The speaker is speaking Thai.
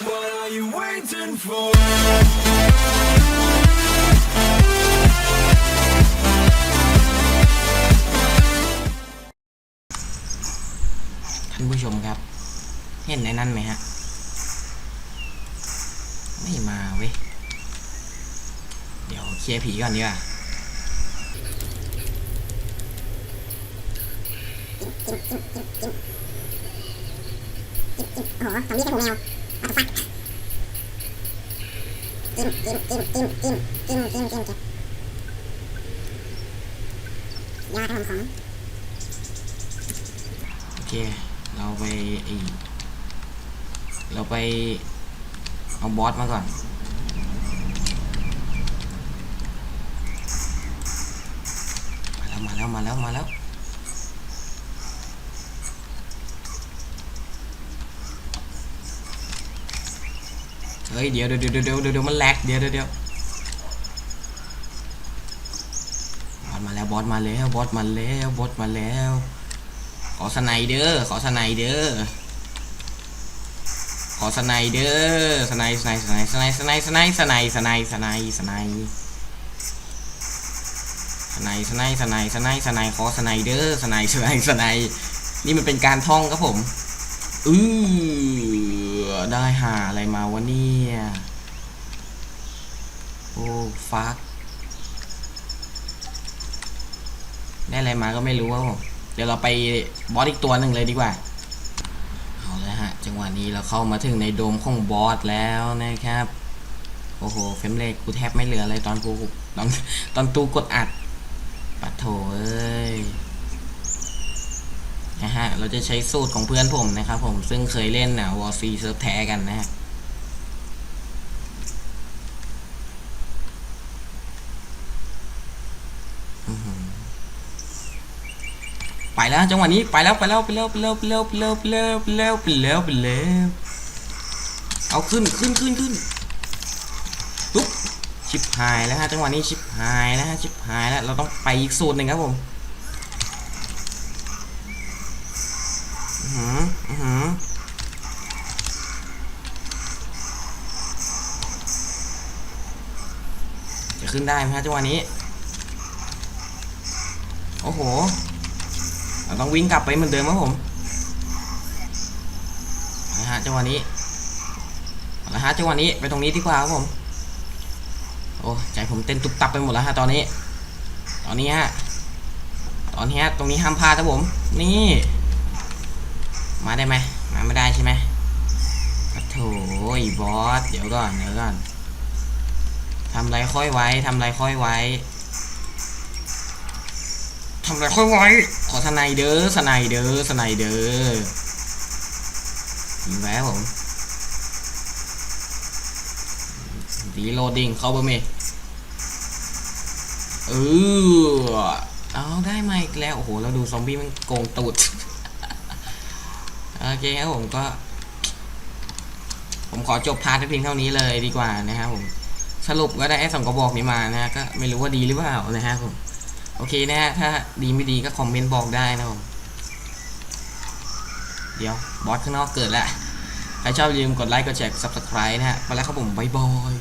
What are you waiting for? ท่านผู้ชมครับ เห็นในนั้นไหมฮะ ไม่มาเว้ย เดี๋ยวเคลียร์ผีก่อนดีกว่าโอ้โหซอมบี้เป็นหูแมว เอาฟักจิ้มจิ้มจิ้มจิ้มจิ้มจิ้มจิ้มจิ้มเก็บยาครับผมของโอเค เราไปไอเราไป เอาบอสมาก่อนมาแล้วมาแล้วมาแล้วมาแล้ว เฮ้ยเดี๋ยวเดี๋ยวเดี๋ยวเดี๋ยวเดี๋ยวมันแลกเดี๋ยวเดี๋ยวเดี๋ยวบอสมาแล้วบอสมาแล้วบอสมาแล้วบอสมาแล้ว ขอสไนเดอร์ขอสไนเดอร์ขอสไนเดอร์สไนสไนสไนสไนสไนสไนสไนสไนสไนสไนสไนสไนสไนสไนสไนสไนขอสไนเดอร์สไนสไนสไนนี่มันเป็นการท่องครับผมอือ ได้หาอะไรมาวะเนี่ย โอ้ฟัก ได้อะไรมาก็ไม่รู้ครับผมเดี๋ยวเราไปบอสอีกตัวหนึ่งเลยดีกว่า เอาแล้วฮะ จังหวะนี้เราเข้ามาถึงในโดมของบอสแล้วนะครับ โอ้โห เฟมเรทกูแทบไม่เหลือเลยตอนกูตอนตอนตูกดอัดปัดโถเอ้ย เราจะใช้สูตรของเพื่อนผมนะครับผมซึ่งเคยเล่นนะวอร์ซีเซิร์ฟแท้กันนะฮะไปแล้วจังหวะนี้ไปแล้วไปแล้วไปแล้วไปแล้วไปแล้วไปแล้วไปแล้วไปแล้วไปแล้วไปแล้วเอาขึ้นขึ้นขึ้นขึ้นปุ๊บชิบหายแล้วฮะจังหวะนี้ชิบหายแล้วฮะชิบหายแล้วเราต้องไปอีกสูตรหนึ่งครับผม อือหืออือหือจะขึ้นได้ไหมฮะจังหวะนี้ โอ้โห เราต้องวิ่งกลับไปเหมือนเดิมครับผมนะฮะจังหวะนี้เอาละฮะจังหวะนี้ไปตรงนี้ดีกว่าครับผม โอ้ใจผมเต้นตุบตับไปหมดแล้วฮะตอนนี้ ตอนนี้ฮะ ตอนนี้ฮะตรงนี้ห้ามพลาดครับผม นี่ มาได้ไหมมาไม่ได้ใช่ไหมโถไอ้บอส เดี๋ยวก่อนเดี๋ยวก่อนทำไรค่อยไว้ทำไรค่อยไว้ทำไรค่อยไว้ ขอสไนเดอร์สไนเดอร์สไนเดอร์ยิงไว้ครับผมดีโลดดิ้งเข้าเบอร์เมเออเอาได้มาอีกแล้ว โอ้โหแล้วดูซอมบี้มันโกงตูด โอเคครับผมก็ ผมขอจบพาร์ทเพียงเท่านี้เลยดีกว่านะครับผมสรุปก็ได้ไอ้สองกระบอกนี้มานะก็ไม่รู้ว่าดีหรือเปล่านะฮะผมโอเคนะฮะถ้าดีไม่ดีก็คอมเมนต์บอกได้นะผมเดี๋ยวบอสข้างนอกเกิดแล้วใครชอบลืมกดไลค์กดแชร์ subscribe นะฮะไปแล้วครับผมบ๊ายบาย